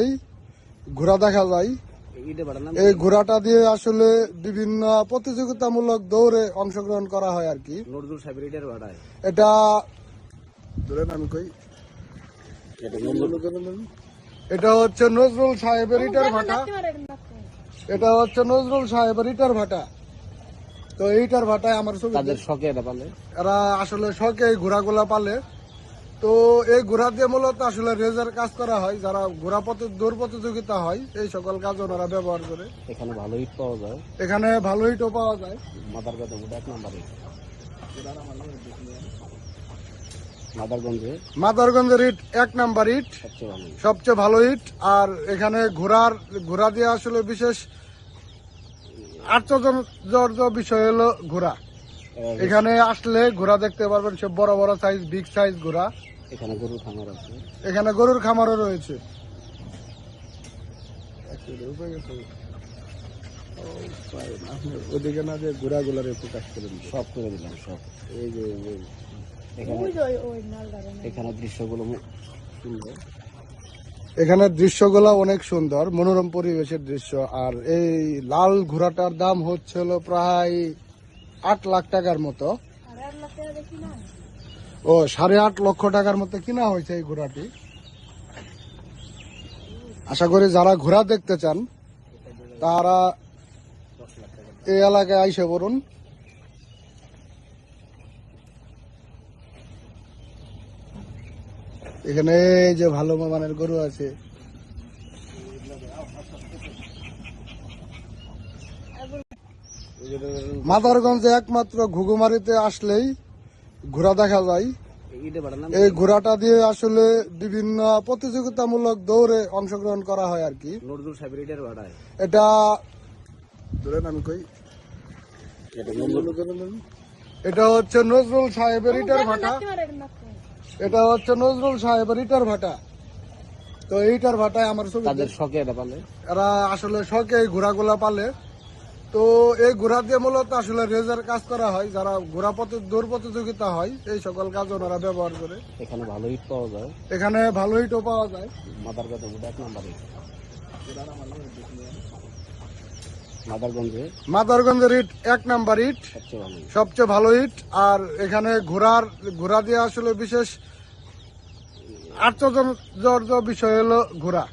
এই ঘোড়া দেখা যায়। এই ঘোড়াটা দিয়ে আসলে বিভিন্ন প্রতিযোগিতামূলক দৌড়ে অংশগ্রহণ করা হয় আর কি। এটা ধরেন আমি কই। এটা হচ্ছে নজরুল সাহেবের ইটার ভাটা। এটা হচ্ছে নজরুল সাহেবের ইটার ভাটা। তো এইটার ভাটায় আমার ছবি তাদের শখে এটা পালে। এরা আসলে শখে এই ঘোড়াগুলা পালে। তো এই ঘোড়া দিয়ে মূলত আসলে রেজার কাজ করা হয় যারা ঘোড়া প্রতি দৌড় প্রতিযোগিতা হয় এই সকল কাজ ওনারা ব্যবহার করে। এখানে ভালো ইট পাওয়া যায়। এখানে ভালো ইটও পাওয়া যায়। মাদার ওটা এক নাম্বার। ইট মাদারগঞ্জে মাদারগঞ্জের ইট এক নাম্বার ইট সবচেয়ে ভালো ইট। আর এখানে ঘোড়ার ঘোড়া দিয়ে আসলে বিশেষ আশ্চর্য বিষয় হলো ঘোড়া। এখানে আসলে ঘোড়া দেখতে পারবেন সব বড় বড় সাইজ বিগ সাইজ ঘোড়া। এখানে গরুর খামার আছে। এখানে গরুর খামারও রয়েছে। ওদিকে না যে ঘোড়া গুলার একটু কাজ করেন সব করে দিলাম সব। এই যে এখানে দৃশ্যগুলো সুন্দর। এখানে দৃশ্যগুলো অনেক সুন্দর মনোরম পরিবেশের দৃশ্য। আর এই লাল ঘোড়াটার দাম হচ্ছে হলো প্রায় আট লাখ টাকার মতো। ও সাড়ে আট লক্ষ টাকার মতো কিনা হয়েছে এই ঘোড়াটি। আশা করি যারা ঘোড়া দেখতে চান তারা এই এলাকায় আইসে পড়ুন। এখানে এই যে ভালো মানের গরু আছে মাদারগঞ্জে একমাত্র ঘুঘুমারিতে আসলেই ঘোড়া দেখা যায়। এই ঘোড়াটা দিয়ে আসলে বিভিন্ন প্রতিযোগিতামূলক দৌড়ে অংশগ্রহণ করা হয় আর কি। এটা আমি কই? এটা এটা হচ্ছে নজরুল সাহেবের ইটার ভাটা। এটা হচ্ছে নজরুল সাহেবের ইটার ভাটা। তো এইটার ভাটায় আমার ছবি তাদের শখে এটা পালে? এরা আসলে শখে এই ঘোড়াগুলা পালে। তো এই ঘোড়া দিয়ে মূলত আসলে রেজার কাজ করা হয় যারা ঘোড়া প্রতি দৌড় প্রতিযোগিতা হয় এই সকল কাজ ওনারা ব্যবহার করে। এখানে ভালো ইট পাওয়া যায়। এখানে ভালো ইটও পাওয়া যায়। মাদার কথা ওটা এক নাম্বার। মাদারগঞ্জে মাদারগঞ্জের ইট এক নাম্বার ইট সবচেয়ে ভালো ইট। সবচেয়ে ভালো ইট আর এখানে ঘোড়ার ঘোড়া দিয়ে আসলে বিশেষ আশ্চর্য বিষয় হলো ঘোড়া।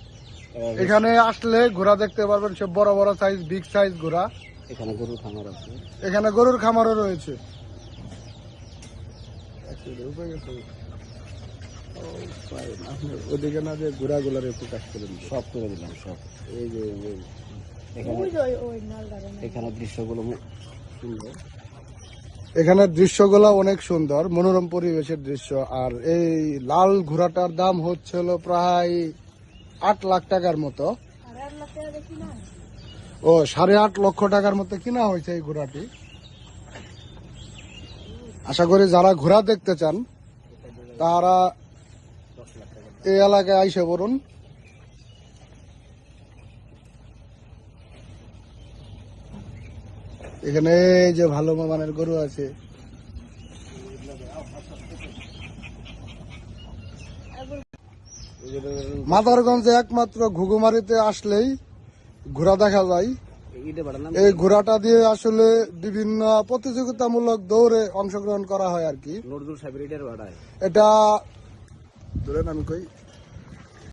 এখানে আসলে ঘোড়া দেখতে পারবেন সব বড় বড় সাইজ বিগ সাইজ ঘোড়া। এখানে গরুর খামার আছে। এখানে গরুর খামারও রয়েছে। ওদিকে না যে ঘোড়া গুলার একটু কাজ করেন সব করে দিলাম সব। এই যে এখানে দৃশ্যগুলো সুন্দর। এখানে দৃশ্যগুলো অনেক সুন্দর মনোরম পরিবেশের দৃশ্য। আর এই লাল ঘোড়াটার দাম হচ্ছে হলো প্রায় আট লাখ টাকার মতো। ও, সাড়ে আট লক্ষ টাকার মতো কিনা হয়েছে এই ঘোড়াটি? আশা করি যারা ঘোড়া দেখতে চান, তারা এই এলাকায় আইসে পড়ুন। এখানে যে ভালো মানের গরু আছে। মাদারগঞ্জে একমাত্র ঘুঘুমারিতে আসলেই ঘোড়া দেখা যায়। এই ঘোড়াটা দিয়ে আসলে বিভিন্ন প্রতিযোগিতামূলক দৌড়ে অংশগ্রহণ করা হয় আর কি। এটা ধরেন আমি কই